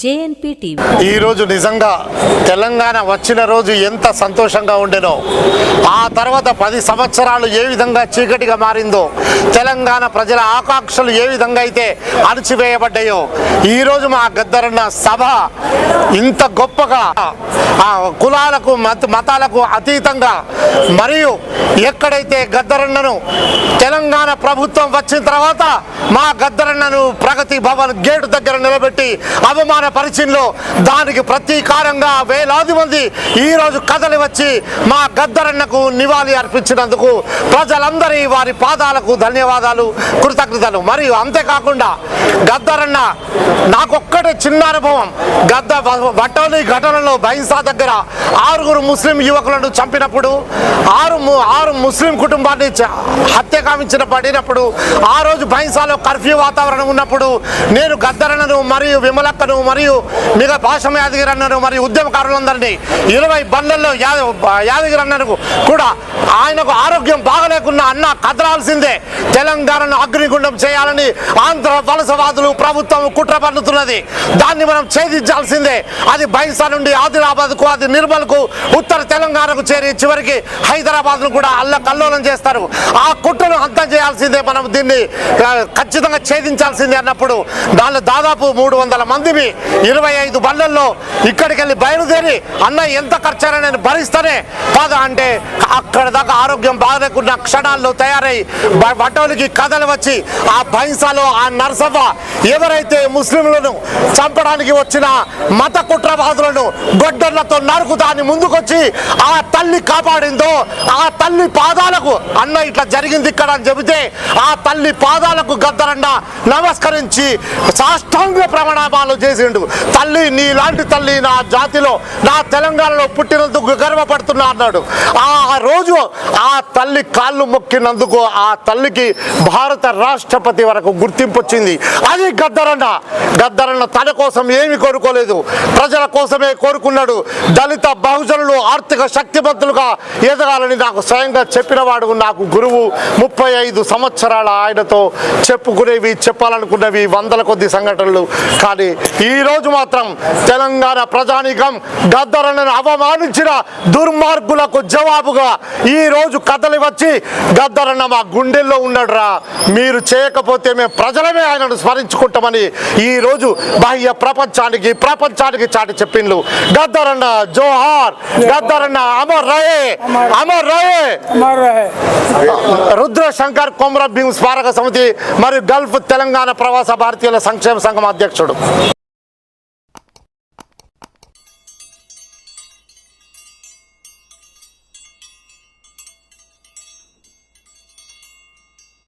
JNP TV. ఈ రోజు నిజంగా తెలంగాణ వచ్చిన రోజు ఎంత సంతోషంగా ఉండెనో. ఆ తర్వాత పది సంవత్సరాలు ఏ విధంగా చీకటిగా మారిందో తెలంగాణ ప్రజల ఆకాంక్షలు ఏ విధంగా అయితే అణచివేయబడ్డాయో ఈ రోజు మా గద్దరన్న సభ ఇంత గొప్పగా ఆ కులాలకు మత మతాలకు అతీతంగా మరియు ఎక్కడైతే గద్దరన్నను ప్రభుత్వం వచ్చిన తర్వాత మా గద్దరన్నను ప్రగతి భవన్ గేటు దగ్గర నిలబెట్టి అవమాన పరిచయంలో దానికి ప్రతీకారంగా వేలాది మంది ఈ రోజు కదలి వచ్చి మా గద్దరన్నకు నివాళి అర్పించినందుకు ప్రజలందరి వారి పాదాలకు ధన్యవాదాలు కృతజ్ఞతలు. మరియు అంతేకాకుండా గద్దరన్న నాకొక్కటే చిన్న అనుభవం. గద్ద వట్టోలి ఘటనలో బైన్సా దగ్గర ఆరుగురు ముస్లిం యువకులను చంపినప్పుడు ఆరు ము- ఆరు ముస్లిం కుటుంబాన్ని చ- హత్య కావించిన పడినప్పుడు ఆ రోజు బైన్సాలో కర్ఫ్యూ వాతావరణం ఉన్నప్పుడు నేను గద్దరన్నను మరియు విమలక్కను మరియు మిగతా భాషమ యాదగిరి అన్నను మరియు ఉద్యమకారులందరినీ ఇరవై బండల్లో యాదగిరి అన్నను కూడా ఆయనకు ఆరోగ్యం బాగలేకున్నా అన్న కదలాల్సిందే. తెలంగాణను అగ్నిగుండం చేయాలని ఆంధ్ర వలసవాదులు ప్రభుత్వం కుట్ర పన్నుతున్నది దాన్ని మనం ఛేదించాల్సిందే. అది బైసా నుండి ఆదిలాబాద్కు అది నిర్మల్కు ఉత్తర తెలంగాణకు చేరి చివరికి హైదరాబాద్ను కూడా అల్ల కల్లోలం చేస్తారు. ఆ కుట్రను అంతం చేయాల్సిందే. మనం దీన్ని ఖచ్చితంగా ఛేదించాల్సిందే అన్నప్పుడు దానిలో దాదాపు మూడు వందల మందిని ఇరవై ఐదు బండ్లల్లో ఇక్కడికి వెళ్ళి బయలుదేరి అన్న ఎంత ఖర్చైనా నేను భరిస్తానే కాదా? అంటే అక్కడ దాకా ఆరోగ్యం బాగలేకున్న క్షణాల్లో తయారై బ- కథలు వచ్చి ఆ బైన్సాలో ఆ నర్సవ్వ ఎవరైతే ముస్లింలను చంపడానికి వచ్చిన మత కుట్రవాదులను గొడ్డర్లతో నరుకు దాన్ని ముందుకొచ్చి ఆ తల్లి కాపాడిందో ఆ తల్లి పాదాలకు అన్న ఇట్లా జరిగింది ఇక్కడ అని చెబితే ఆ తల్లి పాదాలకు గద్దరండా నమస్కరించి సాష్టాంగ ప్రమాణాలు చేసిండు. తల్లి నీలాంటి తల్లి నా జాతిలో నా తెలంగాణలో పుట్టినందుకు గర్వపడుతున్నా అన్నాడు. ఆ రోజు ఆ తల్లి కాళ్ళు మొక్కినందుకు ఆ తల్లికి భారత రాష్ట్రపతి వరకు గుర్తింపు వచ్చింది. అది గద్దరన్న గద్దరన్న తన కోసం ఏమి కోరుకోలేదు. ప్రజల కోసమే కోరుకున్నాడు. దళిత బహుజనులు ఆర్థిక శక్తివంతులుగా ఎదగాలని నాకు స్వయంగా చెప్పినవాడు నాకు గురువు ముప్పై ఐదు సంవత్సరాలు సంవత్సరాలు ఆయనతో చెప్పుకునేవి చెప్పాలనుకున్నవి వందల కొద్ది సంఘటనలు. కానీ ఈరోజు మాత్రం తెలంగాణ ప్రజానీకం గద్దరలను అవమానించిన దుర్మార్గులకు జవాబుగా ఈరోజు కథలు వచ్చి గద్దరన్న మా గుండెల్లో ఉన్నాడురా. మీరు చేయకపోతే మేము ప్రజలమే ఆయనను స్మరించుకుంటామని ఈరోజు బాహ్య ప్రపంచానికి ప్రపంచానికి చాటి చెప్పిండ్రు గద్దరన్న జోహార్ గద్దరన్న అమర్ రయే అమర్ రయే. అమర్ రుద్ర శంకర్ కొమర భీమ్ స్మారక సమితి మరియు గల్ఫ్ తెలంగాణ ప్రవాస భారతీయుల సంక్షేమ సంఘం అధ్యక్షుడు.